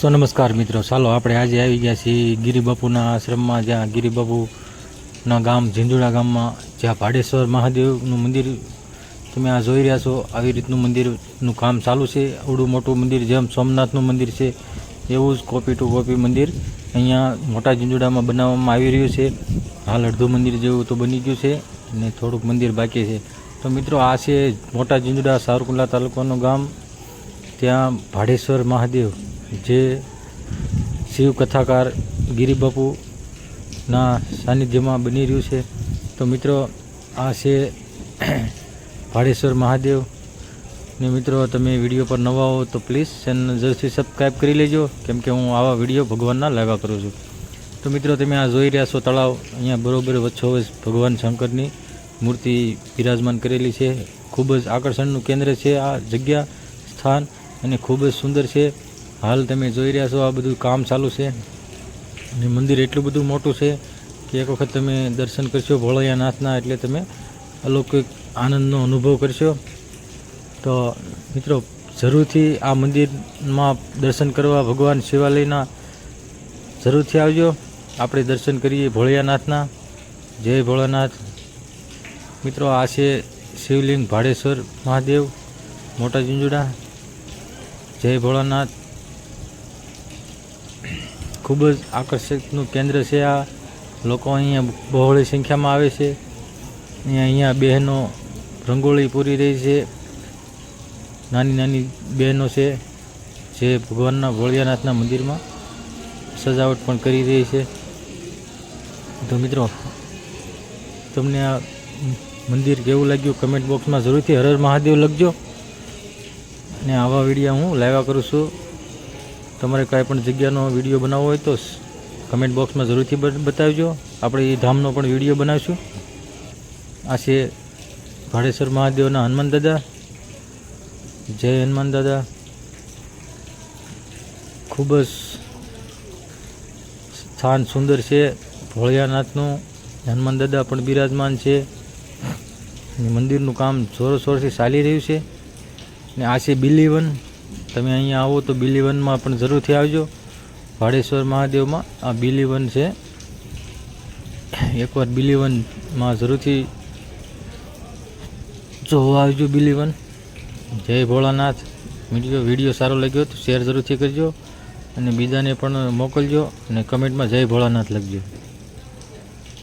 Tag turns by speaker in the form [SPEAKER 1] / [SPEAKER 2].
[SPEAKER 1] સો નમસ્કાર મિત્રો. ચાલો, આપણે આજે આવી ગયા છીએ ગિરિબાપુના આશ્રમમાં, જ્યાં ગિરિબાપુના ગામ, ઝીંઝુડા ગામમાં, જ્યાં ભાડેશ્વર મહાદેવનું મંદિર તમે આ જોઈ રહ્યા છો. આવી રીતનું મંદિરનું કામ ચાલુ છે. અવડું મોટું મંદિર જેમ સોમનાથનું મંદિર છે, એવું જ કોપી ટુ કોપી મંદિર અહીંયા મોટા ઝીંઝુડામાં બનાવવામાં આવી રહ્યું છે. હાલ અડધું મંદિર જેવું તો બની ગયું છે અને થોડુંક મંદિર બાકી છે. તો મિત્રો, આ છે મોટા ઝીંઝુડા સાવરકુંડલા તાલુકાનું ગામ, ત્યાં ભાડેશ્વર મહાદેવ જે શિવ કથાકાર ગિરિબાપુના સાનિધ્યમાં બની રહ્યું છે. તો મિત્રો, આ છે ભાડેશ્વર મહાદેવ. ને મિત્રો, તમે વીડિયો પર નવા હો તો પ્લીઝ ચેનલ જરૂરથી સબસ્ક્રાઈબ કરી લેજો, કેમ કે હું આવા વીડિયો ભગવાનના લાવ્યા કરું છું. તો મિત્રો, તમે આ જોઈ રહ્યા છો તળાવ, અહીંયા બરોબર વચ્ચો ભગવાન શંકરની મૂર્તિ બિરાજમાન કરેલી છે. ખૂબ જ આકર્ષણનું કેન્દ્ર છે આ જગ્યા, સ્થાન, અને ખૂબ જ સુંદર છે. હાલ તમે જોઈ રહ્યા છો આ બધું કામ ચાલુ છે. અને મંદિર એટલું બધું મોટું છે કે એક વખત તમે દર્શન કરશો ભોળૈયાનાથના એટલે તમે અલૌકિક આનંદનો અનુભવ કરશો. તો મિત્રો, જરૂરથી આ મંદિરમાં દર્શન કરવા ભગવાન શિવાલયના જરૂરથી આવજો. આપણે દર્શન કરીએ ભોળિયાનાથના. જય ભોળાનાથ. મિત્રો, આ છે શિવલિંગ ભાડેશ્વર મહાદેવ, મોટા ઝુંઝુડા. જય ભોળાનાથ. ખૂબ જ આકર્ષકનું કેન્દ્ર છે આ. લોકો અહીંયા બહોળી સંખ્યામાં આવે છે. અહીંયા બહેનો રંગોળી પૂરી રહી છે. નાની નાની બહેનો છે જે ભગવાનના ભોળિયાનાથના મંદિરમાં સજાવટ પણ કરી રહી છે. તો મિત્રો, તમને આ મંદિર કેવું લાગ્યું કમેન્ટ બોક્સમાં જરૂરથી હર હર મહાદેવ લખજો. અને આવા વીડિયો હું લાવ્યા કરું છું. તમારે કાંઈ પણ જગ્યાનો વીડિયો બનાવવો હોય તો કમેન્ટ બોક્સમાં જરૂરથી બતાવજો. આપણે એ ધામનો પણ વીડિયો બનાવીશું. આ છે ભાડેશ્વર મહાદેવના હનુમાન દાદા. જય હનુમાન દાદા. ખૂબ જ સ્થાન સુંદર છે. ભોળિયાનાથનું હનુમાન દાદા પણ બિરાજમાન છે. મંદિરનું કામ જોરશોરથી ચાલી રહ્યું છે. ને આ છે બિલીવન. તમે અહીંયા આવો તો બિલીવનમાં પણ જરૂરથી આવજો. ભાડેશ્વર મહાદેવમાં આ બિલીવન છે. એકવાર બિલીવનમાં જરૂરથી જોવા આવજો બિલીવન જય ભોળાનાથ. વીડિયો વીડિયો સારો લાગ્યો તો શેર જરૂરથી કરજો અને બીજાને પણ મોકલજો અને કમેન્ટમાં જય ભોળાનાથ લખજો.